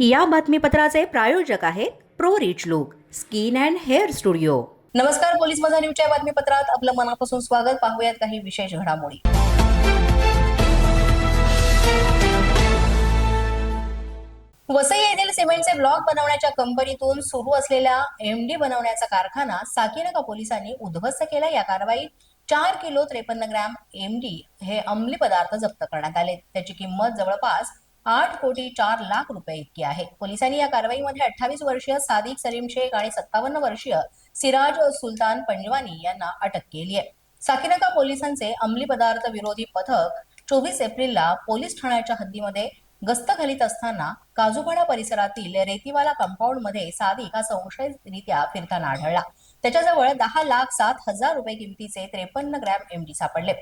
या बातमीपत्राचे प्रायोजक आहेत pro rich look skin and hair studio. नमस्कार पोलीस माझा न्यूजच्या बातमीपत्रात आपलं मनापासून स्वागत. पाहूयात काही विशेष घडामोडी. वसई येथील सिमेंटचे ब्लॉक बनवण्याच्या कंपनीतून सुरू असलेल्या एमडी बनवण्याचा कारखाना साकीनका पोलिसांनी उद्ध्वस्त केला. या कारवाईत चार किलो त्रेपन्न ग्रॅम एमडी हे अंमली पदार्थ जप्त करण्यात आले. त्याची किंमत जवळपास आठ कोटी चार लाख रुपये इतकी आहे पोलिसांनी या कारवाईमध्ये अठ्ठावीस वर्षीय सादिक सलीम शेख आणि सत्तावन्न वर्षीय सिराज सुलतान पंजवानी यांना अटक केली आहे. साकीनका पोलिसांचे अंमली पदार्थ विरोधी पथक चोवीस एप्रिलला पोलीस ठाण्याच्या हद्दीमध्ये गस्त घालीत असताना काजूपाडा परिसरातील रेतीवाला कंपाऊंडमध्ये सादिक हा संशयरित्या फिरताना आढळला. त्याच्याजवळ दहा लाख सात हजार रुपये किमतीचे त्रेपन्न ग्रॅम एमडी सापडले.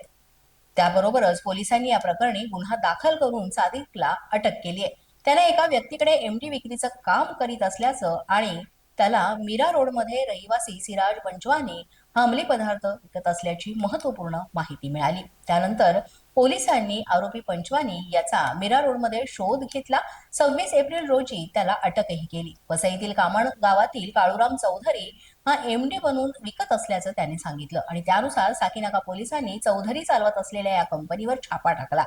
त्याबरोबरच पोलिसांनी या प्रकरणी गुन्हा दाखल करून सादिकला अटक केली आहे. त्याने एका व्यक्तीकडे एमडी विक्रीचं काम करीत असल्याचं आणि त्याला मीरा रोडमध्ये रहिवासी सिराज पंचवानी हा अंमली पदार्थ विकत असल्याची महत्त्वपूर्ण माहिती मिळाली. त्यानंतर पोलिसांनी आरोपी पंचवानी याचा मीरा रोडमध्ये शोध घेतला. सव्वीस एप्रिल रोजी त्याला अटकही केली. वसईतील कामण गावातील काळूराम चौधरी हा एमडी बनवून विकत असल्याचं त्याने सांगितलं आणि त्यानुसार साकीनाका पोलिसांनी चौधरी चालवत असलेल्या या कंपनीवर छापा टाकला.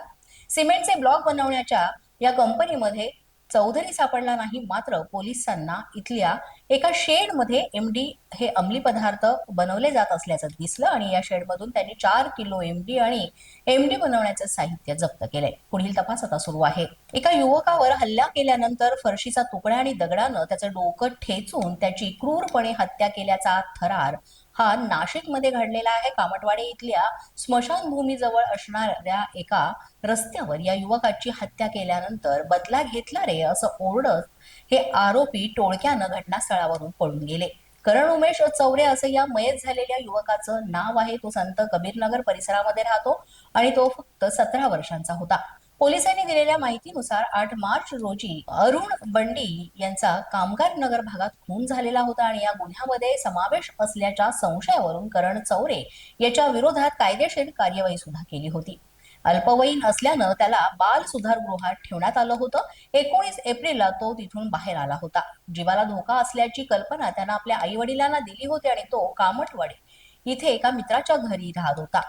सिमेंटचे ब्लॉक बनवण्याच्या या कंपनीमध्ये चौधरी सापडला नाही मात्र पोलिसांना इथल्या एका शेडमध्ये एमडी हे अंमली पदार्थ बनवले जात असल्याचं दिसलं आणि या शेडमधून त्यांनी चार किलो एमडी आणि एमडी बनवण्याचं साहित्य जप्त केलंय. पुढील तपास आता सुरू आहे. एका युवकावर हल्ला केल्यानंतर फरशीचा तुकडा आणि दगडानं त्याचं डोकं ठेचून त्याची क्रूरपणे हत्या केल्याचा थरार हा नाशिकमध्ये घडलेला आहे. कामटवाडी इथल्या स्मशानभूमीजवळ असणाऱ्या एका रस्त्यावर या युवकाची हत्या केल्यानंतर बदला घेतला रे असं ओरडत हे आरोपी टोळक्यानं घटनास्थळ स्थळावरून पळून गेले. करण उमेश चौरे असं या मयत झालेल्या युवकाचं नाव आहे. तो संत कबीरनगर परिसरामध्ये राहतो आणि तो फक्त सतरा वर्षांचा होता. पोलिसांनी दिलेल्या माहितीनुसार आठ मार्च रोजी अरुण बंडी यांचा कामगार नगर भागात खून झालेला होता आणि या गुन्ह्यामध्ये समावेश असल्याच्या संशयावरून करण चौरे याच्या विरोधात कायदेशीर कार्यवाही सुद्धा केली होती. अल्पवयीन असल्यानं त्याला बाल सुधारगृहात ठेवण्यात आलं होतं. एकोणीस एप्रिलला तो तिथून बाहेर आला होता. जीवाला धोका असल्याची कल्पना त्यानं आपल्या आई वडिलांना दिली होती आणि तो कामटवाडी इथे एका मित्राच्या घरी राहत होता.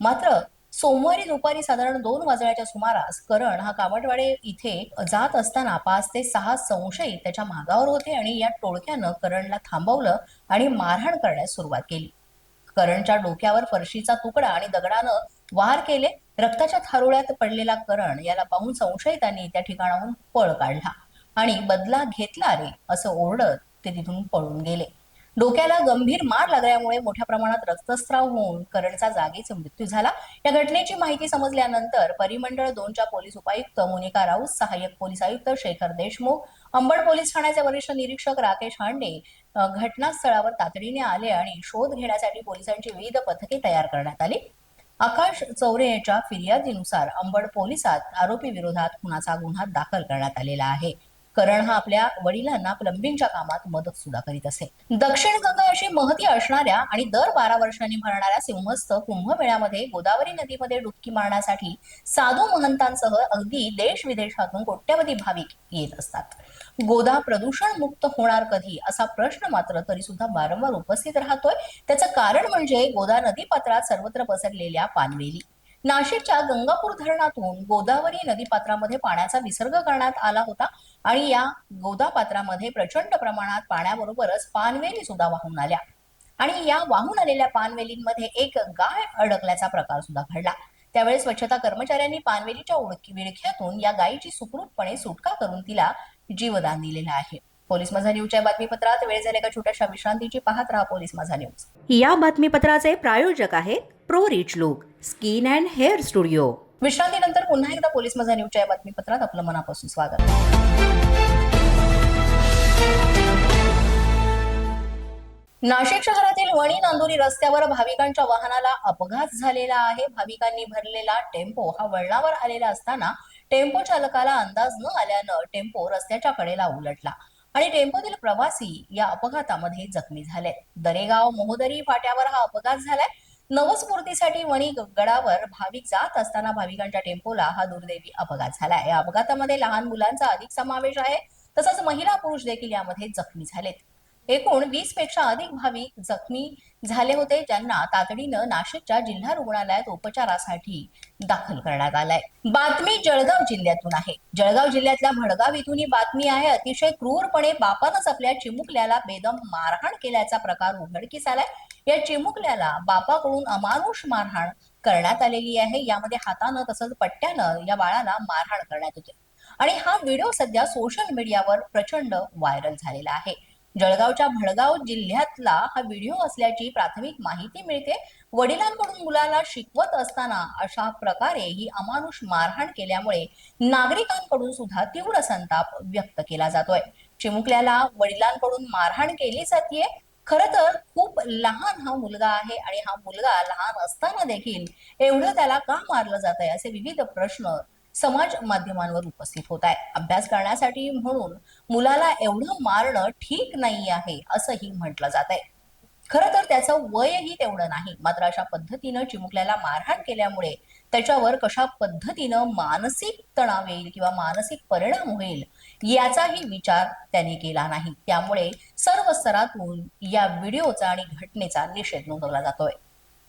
मात्र सोमवारी दुपारी साधारण दोन वाजण्याच्या सुमारास करण हा कामटवाडे इथे जात असताना पाच ते सहा संशयित त्याच्या मागावर होते आणि या टोळक्यानं करणला थांबवलं आणि मारहाण करण्यास सुरुवात केली. करणच्या डोक्यावर फरशीचा तुकडा आणि दगडानं वार केले रक्ताच्या थारोळ्यात पडलेला करण याला पाहून संशयितांनी त्या ठिकाणाहून पळ काढला आणि बदला घेतला रे असं ओरडत ते तिथून पळून गेले. डोक्याला गंभीर मार लागल्यामुळे मोठ्या प्रमाणात रक्तस्राव होऊन करणचा जागीच मृत्यू झाला. या घटनेची माहिती समजल्यानंतर परिमंडळ दोनच्या पोलीस उपायुक्त मोनिका राऊत सहाय्यक पोलीस आयुक्त शेखर देशमुख अंबड पोलीस ठाण्याचे वरिष्ठ निरीक्षक राकेश हांडे घटनास्थळावर तातडीने आले आणि शोध घेण्यासाठी पोलिसांची विविध पथके तयार करण्यात आली. आकाश चौरे याच्या फिर्यादीनुसार अंबड पोलिसात आरोपी विरोधात खुनाचा गुन्हा दाखल करण्यात आलेला आहे? करण हा आपल्या वडिलांना प्लंबिंगच्या कामात मदत सुद्धा करीत असे. दक्षिण गंगा अशी महती असणाऱ्या आणि दर बारा वर्षांनी भरणाऱ्या सिंहस्थ कुंभमेळ्यामध्ये गोदावरी नदीमध्ये डुबकी मारण्यासाठी साधू महंतांसह अगदी देश विदेशातून कोट्यवधी भाविक येत असतात. गोदा प्रदूषण मुक्त होणार कधी असा प्रश्न मात्र तरी सुद्धा वारंवार उपस्थित राहतोय. त्याचं कारण म्हणजे गोदा नदी पात्रात सर्वत्र पसरलेल्या पानवेली. नाशिकच्या गंगापूर धरणातून गोदावरी नदीपात्रामध्ये पाण्याचा विसर्ग करण्यात आला होता आणि या गोदा पात्रामध्ये प्रचंड प्रमाणात पाण्याबरोबरच पानवेली सुद्धा वाहून आल्या. आणि या वाहून आलेल्या पानवेलींमध्ये एक गाय अडकल्याचा प्रकार सुद्धा घडला. त्यावेळी स्वच्छता कर्मचाऱ्यांनी पानवेलीच्या ओळखी विळख्यातून या गायीची सुखरूपपणे सुटका करून तिला जीवदान दिलेलं आहे. पोलीस माझा न्यूजच्या बातमीपत्रात वेळ झाल्या का छोट्याशा विश्रांतीची पाहत राहा पोलीस माझा न्यूज. या बातमीपत्राचे प्रायोजक आहेत pro rich look skin and hair studio. विश्रांतीनंतर पुन्हा एकदा पोलीस माझा न्यूजच्या या बातमीपत्रात आपलं मनापासून स्वागत. नाशिक शहरातील वणी नांदुरी रस्त्यावर भाविकांच्या वाहनाला अपघात झालेला आहे. भाविकांनी भरलेला टेम्पो हा वळणावर आलेला असताना टेम्पो चालकाला अंदाज न आल्यानं टेम्पो रस्त्याच्या कडेला उलटला. आणि टेम्पोतील प्रवासी या अपघातामध्ये जखमी झाले. दरेगाव मोहदरी फाट्यावर हा अपघात झालाय. नवस्फूर्तीसाठी वणी गडावर भाविक जात असताना भाविकांच्या टेम्पोला हा दुर्दैवी अपघात झालाय. या अपघातामध्ये लहान मुलांचा अधिक समावेश आहे. तसंच महिला पुरुष देखील यामध्ये जखमी झालेत. एकूण वीसपेक्षा अधिक भाविक जखमी झाले होते ज्यांना तातडीनं नाशिकच्या जिल्हा रुग्णालयात उपचारासाठी दाखल करण्यात आलाय. बातमी जळगाव जिल्ह्यातून आहे. जळगाव जिल्ह्यातल्या भडगाव इथून ही बातमी आहे. अतिशय क्रूरपणे बापानंच आपल्या चिमुकल्याला बेदम मारहाण केल्याचा प्रकार उघडकीस आलाय. या चिमुकल्याला बापाकडून अमानुष मारहाण करण्यात आलेली आहे. यामध्ये हातानं तसंच पट्ट्यानं या बाळाला मारहाण करण्यात होते आणि हा व्हिडिओ सध्या सोशल मीडियावर प्रचंड व्हायरल झालेला आहे. जळगावच्या भडगाव जिल्ह्यातला हा व्हिडिओ असल्याची प्राथमिक माहिती मिळते. वडिलांकडून मुलाला शिकवत असताना अशा प्रकारे ही अमानुष मारहाण केल्यामुळे नागरिकांकडून सुद्धा तीव्र संताप व्यक्त केला जातोय. चिमुकल्याला वडिलांकडून मारहाण केली जाते खर तर खूप लहान हा मुलगा आहे आणि हा मुलगा लहान असताना देखील एवढं त्याला का मारलं जात आहे असे विविध प्रश्न समाज माध्यमांवर उपस्थित होत आहे. अभ्यास करण्यासाठी म्हणून मुलाला एवढं मारणं ठीक नाही आहे असंही म्हटलं जात आहे. खरं तर त्याचं वयही तेवढं नाही. मात्र अशा पद्धतीनं चिमुकल्याला मारहाण केल्यामुळे त्याच्यावर कशा पद्धतीनं मानसिक तणाव येईल किंवा मानसिक परिणाम होईल याचाही विचार त्यांनी केला नाही. त्यामुळे सर्व स्तरातून या व्हिडिओचा आणि घटनेचा निषेध नोंदवला जातोय.